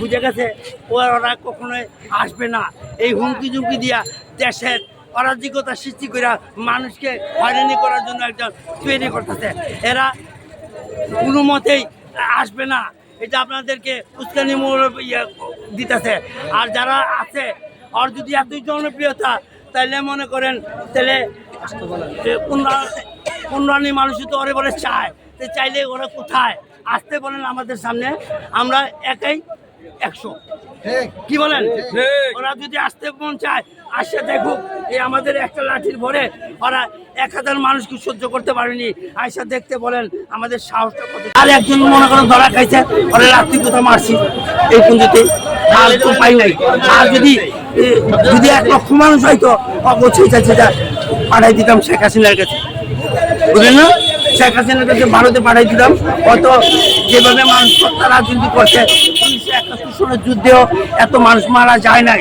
বুঝে গেছে, ওরা কখনোই আসবে না। এই হুমকি ঝুমকি দিয়া দেশের অরাজকতা সৃষ্টি করে মানুষকে হয়রানি করার জন্য একজন তৈরি করতেছে। এরা কোনো মতেই আসবে না। এটা আপনাদেরকে উস্কানি ইয়ে দিতেছে। আর যারা আছে, আর যদি এতই জনপ্রিয়তা তাহলে মনে করেন তাহলে পনেরো মানুষ তো ওরে বলে চায়। তো চাইলে ওরা কোথায়? আসতে বলেন আমাদের সামনে। আমরা একাই একশো। কি বলেন? ওরা যদি আসতে মন চায় আসে দেখুক এই আমাদের একটা লাঠির ভরে ওরা এক হাজার মানুষকে সহ্য করতে পারেনি। আয়সা দেখতে বলেন আমাদের সাহসটা কত। আর একজন মনে করেন ধরা খাইছে ওরা রাত্রি কোথাও মারছি। এই পুঞ্জিতে আর তো পাই নাই। আর যদি যদি এক লক্ষ মানুষ হয়তো অবশ্যই চাইছে যা পাঠাই দিতাম শেখ হাসিনার কাছে। বুঝলেন না? শেখ হাসিনার কাছে ভারতে পাঠাই দিতাম। হয়তো যেভাবে মানুষ রাজনীতি করছে একাত্তর যুদ্ধেও এত মানুষ মারা যায় নাই।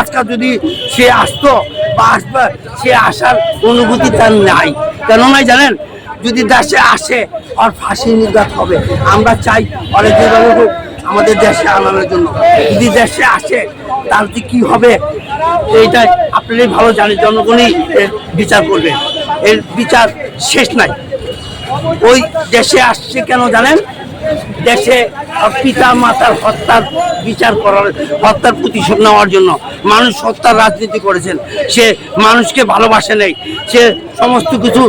আজকাল যদি সে আসতো বা আসবে, সে আসার অনুভূতি তার নাই। কেন নাই জানেন? যদি দেশে আসে, আর ফাঁসি নির্ঘাত হবে। আমরা চাই অনেক যেভাবে আমাদের দেশে আনানোর জন্য। যদি দেশে আসে তাহলে কি হবে, এইটা আপনারাই ভালো জানেন, জনগণই এর বিচার করবে। এর বিচার শেষ নাই। ওই দেশে আসছে কেন জানেন? দেশে পিতা মাতার হত্যার বিচার করার, হত্যার প্রতিশোধ নেওয়ার জন্য মানুষ হত্যার রাজনীতি করেছেন। সে মানুষকে ভালোবাসে নেই। সে সমস্ত কিছু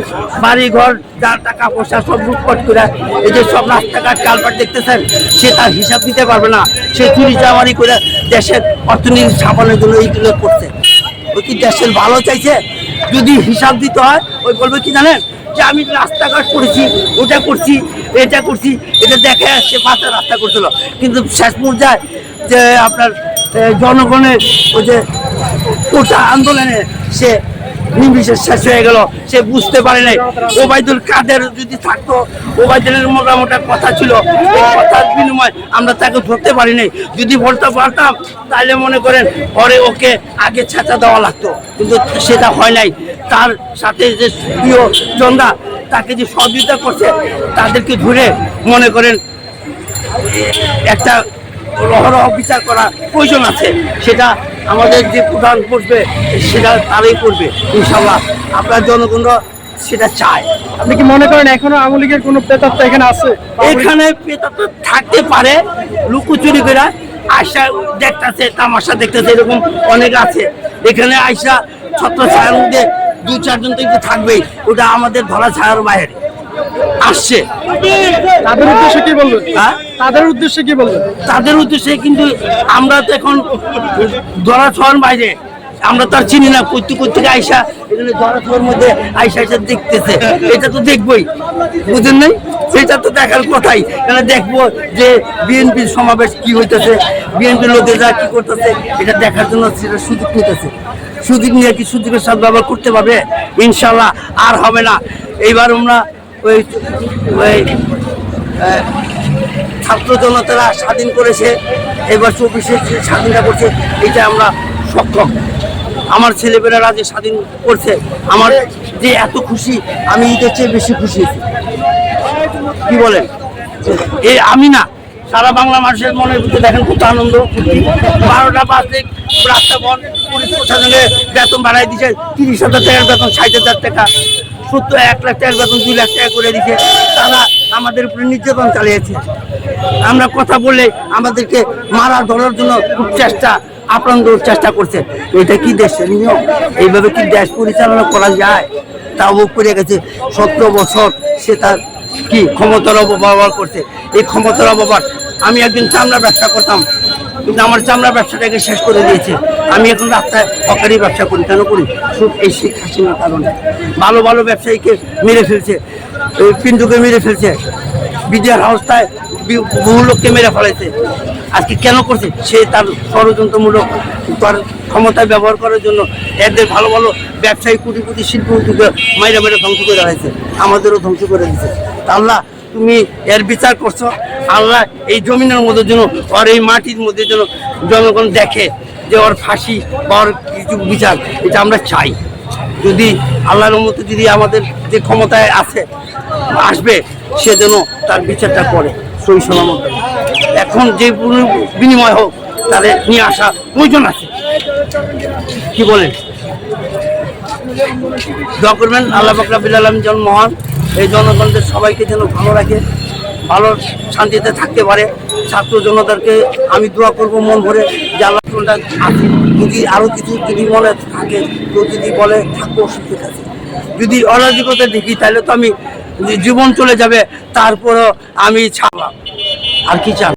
বাড়ি ঘর যার টাকা পয়সা সব লুটপাট করে এই যে সব রাস্তাঘাট কালপাট দেখতেছেন, সে তার হিসাব দিতে পারবে না। সে চুরি চামারি করে দেশের অর্থনীতি ছাপানোর জন্য এইগুলো করছে। ওই কি দেশের ভালো চাইছে? যদি হিসাব দিতে হয়, ওই বলবে কি জানেন? যে আমি রাস্তাঘাট করেছি, ওটা করছি, এটা করছি, এটা দেখে সে পাশে রাস্তা করছিল। কিন্তু শেষ পর্যায়ে যে আপনার জনগণের ওই যে কোটা আন্দোলনে সে নিমিশে শেষ হয়ে গেল। সে বুঝতে পারে নাই। ওবায়দুল কাদের যদি থাকতো, ওবায়দুলের মোটামোটা কথা ছিল। কথার বিনিময় আমরা তাকে ধরতে পারি নাই। যদি বলতে পারতাম, তাহলে মনে করেন পরে ওকে আগে ছাঁচা দেওয়া লাগতো। কিন্তু সেটা হয় নাই। তার সাথে যে প্রিয় জন্দা তাকে যে সহযোগিতা করছে, তাদেরকে ধরে মনে করেন একটা রহরহ বিচার করা প্রয়োজন আছে। সেটা আমাদের যে প্রধান করবে সেটা তারাই করবে ইনশাল্লাহ। আপনার জনগণরা সেটা চায়। আপনি কি মনে করেন এখনও আওয়ামী লীগের কোনো প্রেতাত্মা এখানে আছে? এখানে পেতাতো থাকতে পারে লুকোচুরি করে আয়সা দেখতেছে তামাশা দেখতেছে এরকম অনেক আছে। এখানে আয়সা ছত্র ছায়ার মধ্যে দু চারজন তো থাকবেই ওটা আমাদের ধরা ছায়ার বাইরে। আসছে। তাদের উদ্দেশ্যে কি বলবেন? হ্যাঁ? তাদের উদ্দেশ্যে কি বলবেন? তাদের উদ্দেশ্যে কিন্তু আমরা তো এখন ধরা ছোঁয়ার বাইরে। আমরা তো আর চিনি না কইতে কইতে আইসা এখানে ধরা ছোঁয়ার মধ্যে আইসা আইসা দেখতেছে। এটা তো দেখবই। বুঝেন নাই? সেটা তো দেখার কথাই। কেন দেখব যে বিএনপির সমাবেশ কি হইতেছে বিএনপির লোকেরা কি করতেছে এটা দেখার জন্য সেটা সুযোগ নিতেছে সুযোগ নিয়ে কি সুযোগের সাথে ব্যবহার করতে পারবে? ইনশাল্লাহ আর হবে না। এইবার আমরা ওই ওই ছাত্র জনতারা স্বাধীন করেছে, এবার চব্বিশে স্বাধীনতা করছে এটা আমরা সক্ষম আমার ছেলেমেয়েরা যে স্বাধীন করছে, আমার যে এত খুশি, আমি ঈদের চেয়ে বেশি খুশি। কি বলেন এ, আমি না, সারা বাংলা মানুষের মনের ভিতরে দেখেন কত আনন্দ। বারোটা বাজলে রাস্তা বন পুলিশ প্রশাসনে বেতন বাড়াই দিচ্ছে তিরিশ হাজার টাকার বেতন, ষাট হাজার টাকা সত্তর, এক লাখ টাকার বেতন দুই লাখ টাকা করে দিচ্ছে তারা আমাদের উপরে নির্যাতন চালিয়েছে। আমরা কথা বললে আমাদেরকে মারা ধরার জন্য খুব চেষ্টা, আপ্রাণ চেষ্টা করছে। এটা কি দেশের নিয়ম? এইভাবে কি দেশ পরিচালনা করা যায়? তা ও করে গেছে। সতেরো বছর সে তার কি ক্ষমতার অপব্যবহার করছে। এই ক্ষমতার অপব্যবহার আমি একদিন চামড়া ব্যবসা করতাম। কিন্তু আমার চামড়া ব্যবসাটাকে শেষ করে দিয়েছে। আমি এখন রাস্তায় হকারি ব্যবসা করি কেন করি, শুধু এই শেখ কারণে। ভালো ভালো ব্যবসায়ীকে মেরে ফেলছে, এই পিন্টুকে মেরে ফেলছে বিজয় হাউসটায় বহু লোককে মেরে ফেলেছে। আজকে কেন করছে? সে তার ষড়যন্ত্রমূলক তার ক্ষমতায় ব্যবহার করার জন্য এদের ভালো ভালো ব্যবসায়ী কোটি কোটি শিল্প উদ্যোগে মাইরা মেরে ধ্বংস করে হয়েছে আমাদেরও ধ্বংস করে দিচ্ছে তা আল্লাহ, তুমি এর বিচার করছ আল্লাহ এই জমিনের মধ্যে যেন ওর এই মাটির মধ্যে যেন জনগণ দেখে যে ওর ফাঁসি বা ওর কিছু বিচার, এটা আমরা চাই। যদি আল্লাহর মতো যদি আমাদের যে ক্ষমতায় আছে, আসবে, সে যেন তার বিচারটা করে সই সালামত। এখন যে বিনিময় হোক, তাদের নিয়ে আসা প্রয়োজন আছে। কি বলেন? করবেন, আল্লাহ বাকরাবিল আলম যেন মহান, এই জনগণদের সবাইকে যেন ভালো রাখে। ভালো শান্তিতে থাকতে পারে। ছাত্র জনতাকে আমি দোয়া করব মন ভরে যে আল্লাহ যদি আরও কিছু যদি মনে থাকে তো যদি বলে, থাকব, ঠিক থাকে যদি অরাজকতা দেখি তাহলে তো আমি জীবন চলে যাবে, তারপরও আমি ছাড়লাম। আর কি চান?